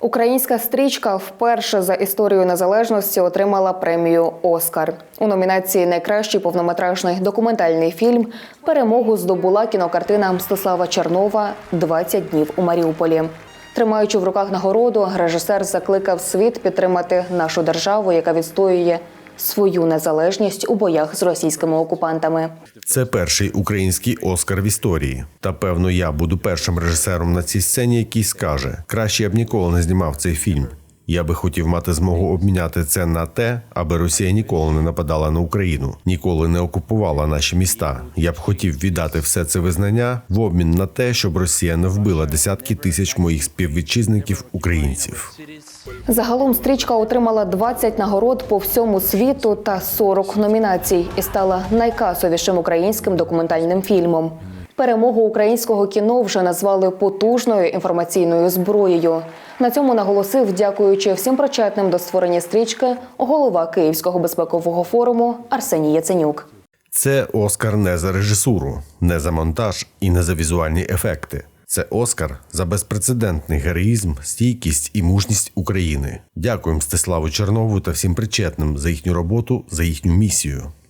Українська стрічка вперше за історію незалежності отримала премію Оскар. У номінації Найкращий повнометражний документальний фільм перемогу здобула кінокартина Мстислава Чернова «20 днів у Маріуполі. Тримаючи в руках нагороду, режисер закликав світ підтримати нашу державу, яка відстоює свою незалежність у боях з російськими окупантами. Це перший український Оскар в історії. Та певно, я буду першим режисером на цій сцені, який скаже: краще я б ніколи не знімав цей фільм. Я би хотів мати змогу обміняти це на те, аби Росія ніколи не нападала на Україну, ніколи не окупувала наші міста. Я б хотів віддати все це визнання в обмін на те, щоб Росія не вбила десятки тисяч моїх співвітчизників українців. Загалом стрічка отримала 20 нагород по всьому світу та 40 номінацій і стала найкасовішим українським документальним фільмом. Перемогу українського кіно вже назвали потужною інформаційною зброєю. На цьому наголосив, дякуючи всім причетним до створення стрічки, голова Київського безпекового форуму Арсеній Яценюк. Це Оскар не за режисуру, не за монтаж і не за візуальні ефекти. Це Оскар за безпрецедентний героїзм, стійкість і мужність України. Дякуємо Стеславу Чернову та всім причетним за їхню роботу, за їхню місію.